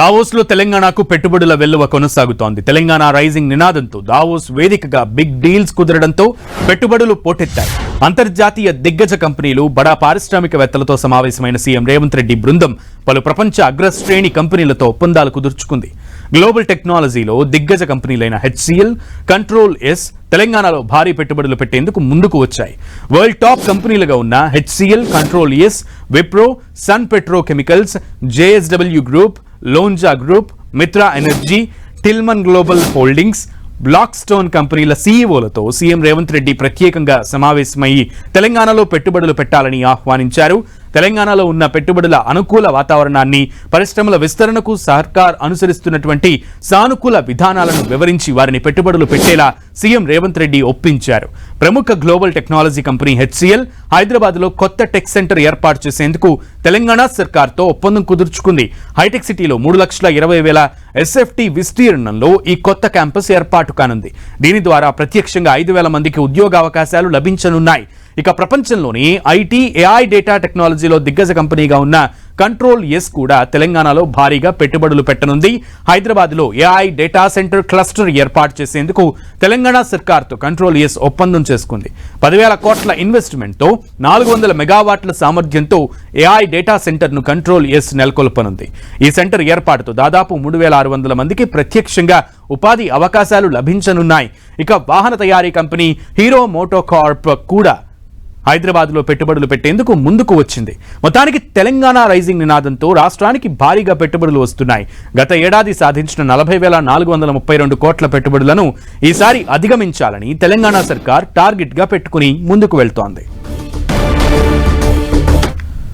దావోస్లో తెలంగాణకు పెట్టుబడుల వెల్లువ కొనసాగుతోంది. తెలంగాణ రైజింగ్ నినాదంతో దావోస్ వేదికగా బిగ్ డీల్స్ కుదరడంతో పెట్టుబడులు పోటెత్తాయి. అంతర్జాతీయ దిగ్గజ కంపెనీలు బడా పారిశ్రామికవేత్తలతో సమావేశమైన సీఎం రేవంత్ రెడ్డి బృందం పలు ప్రపంచ అగ్రశ్రేణి కంపెనీలతో ఒప్పందాలు కుదుర్చుకుంది. గ్లోబల్ టెక్నాలజీలో దిగ్గజ కంపెనీలైన హెచ్సిఎల్ కంట్రోల్ ఎస్ తెలంగాణలో భారీ పెట్టుబడులు పెట్టేందుకు ముందుకు వచ్చాయి. వరల్డ్ టాప్ కంపెనీలుగా ఉన్న HCL Control S Wipro Sun Petrochemicals JSW Group Lonza Group Mitra Energy Tillman Global Holdings Blackstone కంపెనీల సీఈఓలతో సీఎం రేవంత్ రెడ్డి ప్రత్యేకంగా సమావేశమయ్యి తెలంగాణలో పెట్టుబడులు పెట్టాలని ఆహ్వానించారు. తెలంగాణలో ఉన్న పెట్టుబడుల అనుకూల వాతావరణాన్ని పరిశ్రమల విస్తరణకు సర్కార్ అనుసరిస్తున్నటువంటి సానుకూల విధానాలను వివరించి వారిని పెట్టుబడులు పెట్టేలా సీఎం రేవంత్ రెడ్డి ఒప్పించారు. ప్రముఖ గ్లోబల్ టెక్నాలజీ కంపెనీ హెచ్సిఎల్ హైదరాబాద్లో కొత్త టెక్ సెంటర్ ఏర్పాటు చేసేందుకు తెలంగాణ సర్కార్తో ఒప్పందం కుదుర్చుకుంది. హైటెక్ సిటీలో మూడు లక్షల ఇరవై వేల ఎస్ఎఫ్టి విస్తీర్ణంలో ఈ కొత్త క్యాంపస్ ఏర్పాటు కానుంది. దీని ద్వారా ప్రత్యక్షంగా ఐదు వేల మందికి ఉద్యోగ అవకాశాలు లభించనున్నాయి. ఇక ప్రపంచంలోని ఐటీ ఏఐ డేటా టెక్నాలజీలో దిగ్గజ కంపెనీగా ఉన్న కంట్రోల్ ఎస్ కూడా తెలంగాణలో భారీగా పెట్టుబడులు పెట్టనుంది. హైదరాబాద్లో ఏఐ డేటా సెంటర్ క్లస్టర్ ఏర్పాటు చేసేందుకు తెలంగాణ సర్కార్తో కంట్రోల్ ఎస్ ఒప్పందం చేసుకుంది. పదివేల కోట్ల ఇన్వెస్ట్మెంట్తో నాలుగు వందల మెగావాట్ల సామర్థ్యంతో ఏఐ డేటా సెంటర్ను కంట్రోల్ ఎస్ నెలకొల్పనుంది. ఈ సెంటర్ ఏర్పాటుతో దాదాపు మూడు వేల ఆరు వందల మందికి ప్రత్యక్షంగా ఉపాధి అవకాశాలు లభించనున్నాయి. ఇక వాహన తయారీ కంపెనీ హీరో మోటోకార్ప్ కూడా హైదరాబాద్లో పెట్టుబడులు పెట్టేందుకు ముందుకు వచ్చింది. మొత్తానికి తెలంగాణ రైజింగ్ నినాదంతో రాష్ట్రానికి భారీగా పెట్టుబడులు వస్తున్నాయి. గత ఏడాది సాధించిన నలభై వేల నాలుగు వందల ముప్పై రెండు కోట్ల పెట్టుబడులను ఈసారి అధిగమించాలని తెలంగాణ సర్కార్ టార్గెట్గా పెట్టుకుని ముందుకు వెళ్తోంది.